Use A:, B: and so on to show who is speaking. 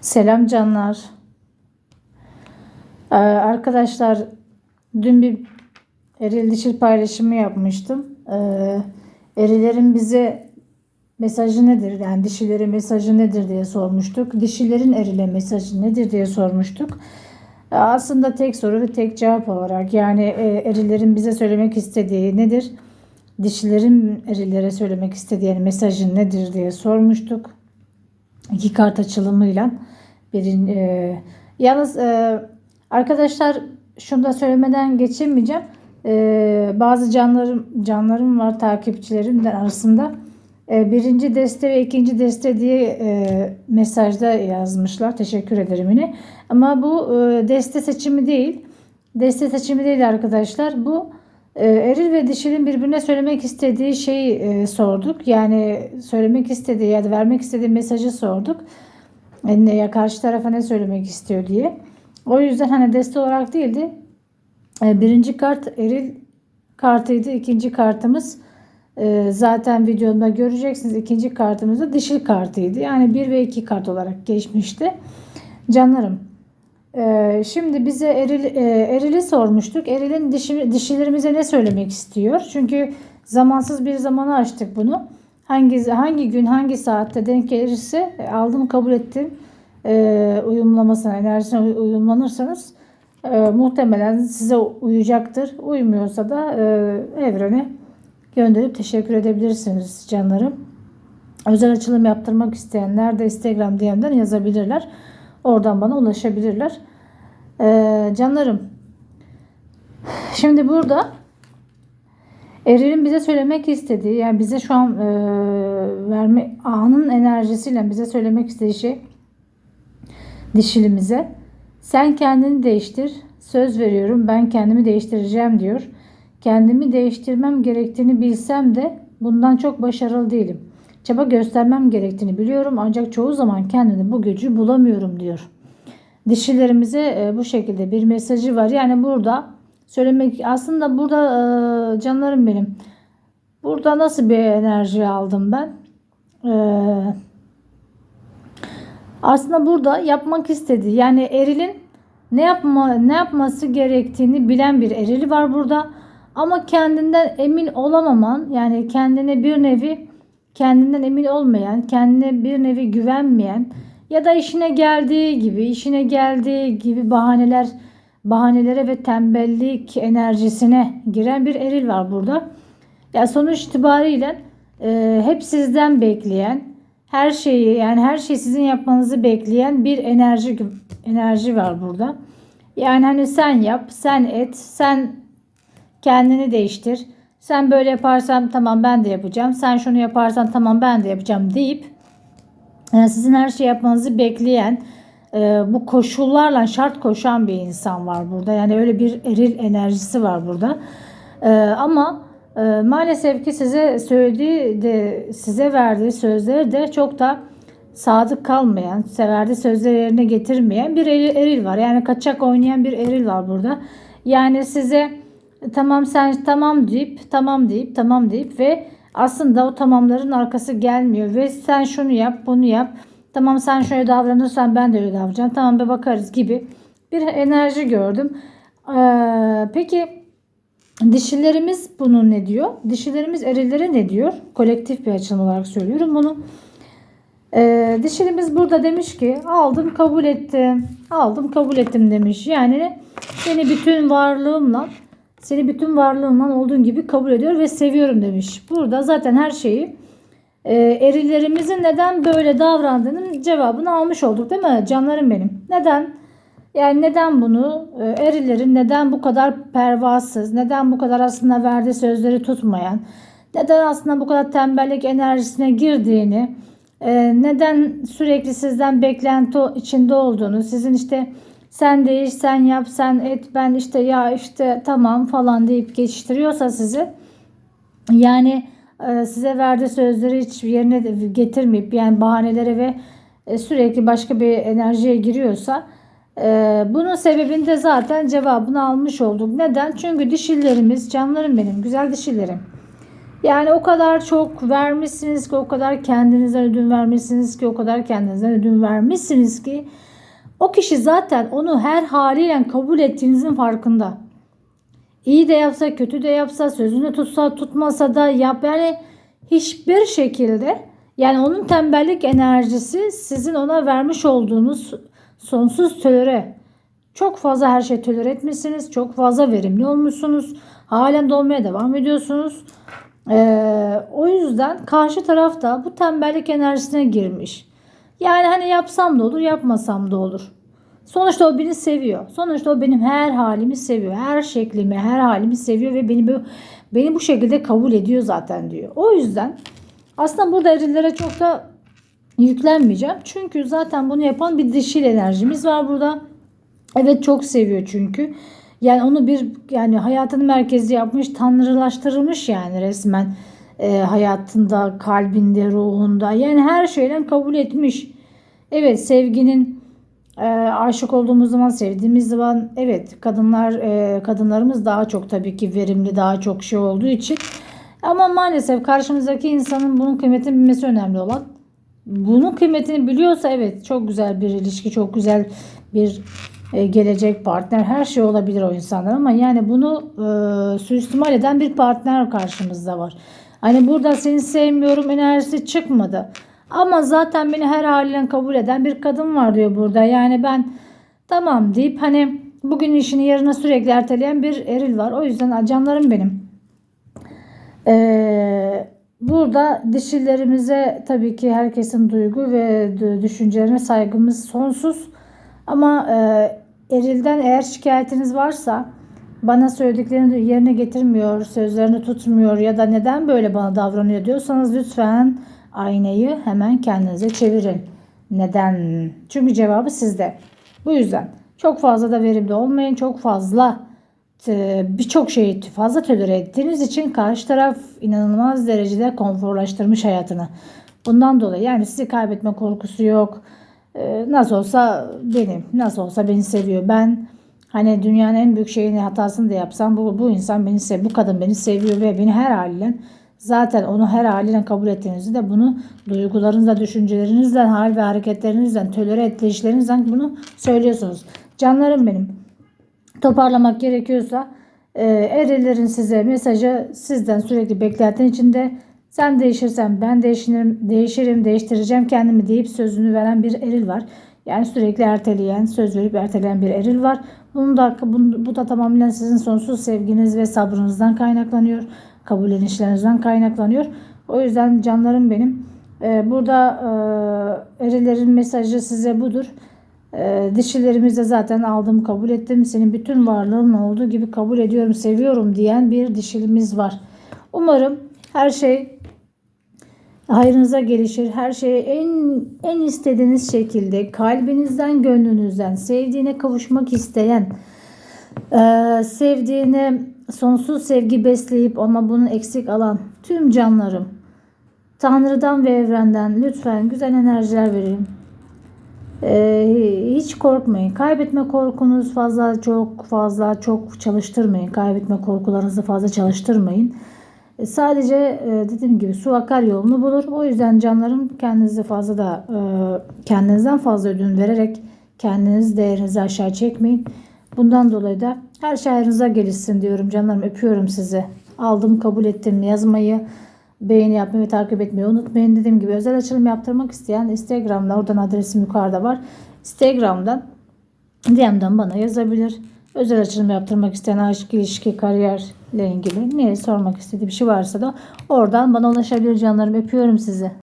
A: Selam canlar. Ee, arkadaşlar dün bir eril dişil paylaşımı yapmıştım. Ee, erilerin bize mesajı nedir? Yani dişilerin mesajı nedir diye sormuştuk. Dişilerin erile mesajı nedir diye sormuştuk. Ee, aslında tek soru ve tek cevap olarak yani e, erilerin bize söylemek istediği nedir? Dişilerin erilere söylemek istediği mesajı nedir diye sormuştuk iki kart açılımıyla birin e, yalnız e, arkadaşlar şunu da söylemeden geçemeyeceğim. E, bazı canlarım canlarım var takipçilerimden arasında. E, birinci deste ve ikinci deste diye e, mesajda yazmışlar. Teşekkür ederim yine. Ama bu e, deste seçimi değil. Deste seçimi değil arkadaşlar. Bu eril ve dişinin birbirine söylemek istediği şeyi e, sorduk. Yani söylemek istediği ya da vermek istediği mesajı sorduk. E, ne, ya karşı tarafa ne söylemek istiyor diye. O yüzden hani deste olarak değildi. E, birinci kart eril kartıydı. İkinci kartımız e, zaten videomda göreceksiniz. İkinci kartımız da dişil kartıydı. Yani bir ve iki kart olarak geçmişti. Canlarım. Ee, şimdi bize eril, e, erili sormuştuk. Erilin dişi, dişilerimize ne söylemek istiyor? Çünkü zamansız bir zamana açtık bunu. Hangi hangi gün hangi saatte denk gelirse e, aldım kabul ettim e, uyumlamasına enerjisine uyumlanırsanız e, muhtemelen size uyacaktır. Uymuyorsa da evrene gönderip teşekkür edebilirsiniz canlarım. Özel açılım yaptırmak isteyenler de Instagram DM'den yazabilirler. Oradan bana ulaşabilirler. Ee, canlarım. Şimdi burada Eril'in bize söylemek istediği yani bize şu an e, verme anın enerjisiyle bize söylemek istediği şey dişilimize sen kendini değiştir söz veriyorum ben kendimi değiştireceğim diyor. Kendimi değiştirmem gerektiğini bilsem de bundan çok başarılı değilim. Çaba göstermem gerektiğini biliyorum ancak çoğu zaman kendini bu gücü bulamıyorum diyor. Dişilerimize e, bu şekilde bir mesajı var. Yani burada söylemek aslında burada e, canlarım benim. Burada nasıl bir enerji aldım ben? E, aslında burada yapmak istediği yani erilin ne yapma ne yapması gerektiğini bilen bir erili var burada. Ama kendinden emin olamaman yani kendine bir nevi kendinden emin olmayan, kendine bir nevi güvenmeyen ya da işine geldiği gibi, işine geldiği gibi bahaneler bahanelere ve tembellik enerjisine giren bir eril var burada. Ya yani sonuç itibariyle e, hep sizden bekleyen, her şeyi yani her şeyi sizin yapmanızı bekleyen bir enerji enerji var burada. Yani hani sen yap, sen et, sen kendini değiştir. Sen böyle yaparsan tamam ben de yapacağım. Sen şunu yaparsan tamam ben de yapacağım deyip yani e, sizin her şey yapmanızı bekleyen e, bu koşullarla şart koşan bir insan var burada. Yani öyle bir eril enerjisi var burada. E, ama e, maalesef ki size söylediği de size verdiği sözleri de çok da sadık kalmayan, verdiği sözleri yerine getirmeyen bir eril, eril var. Yani kaçak oynayan bir eril var burada. Yani size tamam sen tamam deyip tamam deyip tamam deyip ve aslında o tamamların arkası gelmiyor ve sen şunu yap bunu yap tamam sen şöyle davranırsan ben de öyle davranacağım tamam be bakarız gibi bir enerji gördüm. Ee, peki dişilerimiz bunu ne diyor? Dişilerimiz erilere ne diyor? Kolektif bir açılım olarak söylüyorum bunu. Ee, dişilimiz burada demiş ki aldım kabul ettim. Aldım kabul ettim demiş. Yani seni bütün varlığımla seni bütün varlığımla olduğun gibi kabul ediyor ve seviyorum demiş. Burada zaten her şeyi e, erilerimizin neden böyle davrandığının cevabını almış olduk değil mi? Canlarım benim. Neden? Yani neden bunu e, erilerin neden bu kadar pervasız, neden bu kadar aslında verdiği sözleri tutmayan, neden aslında bu kadar tembellik enerjisine girdiğini, e, neden sürekli sizden beklenti içinde olduğunu, sizin işte sen değiş, sen yap, sen et, ben işte ya işte tamam falan deyip geçiştiriyorsa sizi yani e, size verdiği sözleri hiç yerine getirmeyip yani bahanelere ve e, sürekli başka bir enerjiye giriyorsa e, bunun sebebinde zaten cevabını almış olduk. Neden? Çünkü dişillerimiz, canlarım benim, güzel dişillerim. Yani o kadar çok vermişsiniz ki, o kadar kendinizden ödün vermişsiniz ki, o kadar kendinizden ödün vermişsiniz ki o kişi zaten onu her haliyle kabul ettiğinizin farkında. İyi de yapsa, kötü de yapsa, sözünü tutsa, tutmasa da yap. Yani hiçbir şekilde yani onun tembellik enerjisi sizin ona vermiş olduğunuz sonsuz tölere. Çok fazla her şey tolere etmişsiniz. Çok fazla verimli olmuşsunuz. Halen dolmaya devam ediyorsunuz. Ee, o yüzden karşı taraf da bu tembellik enerjisine girmiş. Yani hani yapsam da olur, yapmasam da olur. Sonuçta o beni seviyor. Sonuçta o benim her halimi seviyor. Her şeklimi, her halimi seviyor ve beni beni bu şekilde kabul ediyor zaten diyor. O yüzden aslında burada erilere çok da yüklenmeyeceğim. Çünkü zaten bunu yapan bir dişil enerjimiz var burada. Evet çok seviyor çünkü. Yani onu bir yani hayatının merkezi yapmış, tanrılaştırılmış yani resmen e, hayatında, kalbinde, ruhunda. Yani her şeyden kabul etmiş. Evet sevginin e, aşık olduğumuz zaman, sevdiğimiz zaman evet kadınlar e, kadınlarımız daha çok tabii ki verimli, daha çok şey olduğu için. Ama maalesef karşımızdaki insanın bunun kıymetini bilmesi önemli olan. Bunun kıymetini biliyorsa evet çok güzel bir ilişki, çok güzel bir e, gelecek partner her şey olabilir o insanlar ama yani bunu e, suistimal eden bir partner karşımızda var. Hani burada seni sevmiyorum enerjisi çıkmadı. Ama zaten beni her haliyle kabul eden bir kadın var diyor burada. Yani ben tamam deyip hani bugün işini yarına sürekli erteleyen bir eril var. O yüzden canlarım benim. Ee, burada dişilerimize tabii ki herkesin duygu ve düşüncelerine saygımız sonsuz. Ama e, erilden eğer şikayetiniz varsa bana söylediklerini yerine getirmiyor, sözlerini tutmuyor ya da neden böyle bana davranıyor diyorsanız lütfen aynayı hemen kendinize çevirin. Neden? Çünkü cevabı sizde. Bu yüzden çok fazla da verimli olmayın. Çok fazla e, birçok şeyi fazla tolere ettiğiniz için karşı taraf inanılmaz derecede konforlaştırmış hayatını. Bundan dolayı yani sizi kaybetme korkusu yok. E, nasıl olsa benim, nasıl olsa beni seviyor. Ben hani dünyanın en büyük şeyini hatasını da yapsam bu, bu insan beni seviyor, bu kadın beni seviyor ve beni her haliyle Zaten onu her haliyle kabul ettiğinizde de bunu duygularınızla, düşüncelerinizle, hal ve hareketlerinizle, tölere ettiğinizden bunu söylüyorsunuz. Canlarım benim. Toparlamak gerekiyorsa e, erilerin size mesajı sizden sürekli beklenten içinde sen değişirsen ben değişirim, değişirim, değiştireceğim kendimi deyip sözünü veren bir eril var. Yani sürekli erteleyen, söz verip erteleyen bir eril var. Bunun da, bu, bu da tamamen sizin sonsuz sevginiz ve sabrınızdan kaynaklanıyor kabullenişlerinizden kaynaklanıyor. O yüzden canlarım benim. Ee, burada e, erilerin mesajı size budur. E, dişilerimize zaten aldım kabul ettim. Senin bütün varlığın olduğu gibi kabul ediyorum, seviyorum diyen bir dişilimiz var. Umarım her şey hayrınıza gelişir. Her şey en en istediğiniz şekilde kalbinizden, gönlünüzden sevdiğine kavuşmak isteyen, e, sevdiğine sonsuz sevgi besleyip ama bunu eksik alan tüm canlarım Tanrı'dan ve evrenden lütfen güzel enerjiler verin. Ee, hiç korkmayın. Kaybetme korkunuz fazla çok fazla çok çalıştırmayın. Kaybetme korkularınızı fazla çalıştırmayın. Ee, sadece e, dediğim gibi su akar yolunu bulur. O yüzden canlarım kendinizi fazla da e, kendinizden fazla ödün vererek kendiniz değerinizi aşağı çekmeyin. Bundan dolayı da her şey ayrınıza gelişsin diyorum canlarım. Öpüyorum sizi. Aldım kabul ettim yazmayı. Beğeni yapmayı ve takip etmeyi unutmayın. Dediğim gibi özel açılım yaptırmak isteyen Instagram'da oradan adresim yukarıda var. Instagram'dan DM'den bana yazabilir. Özel açılım yaptırmak isteyen aşk, ilişki, kariyerle ilgili ne sormak istediği bir şey varsa da oradan bana ulaşabilir canlarım. Öpüyorum sizi.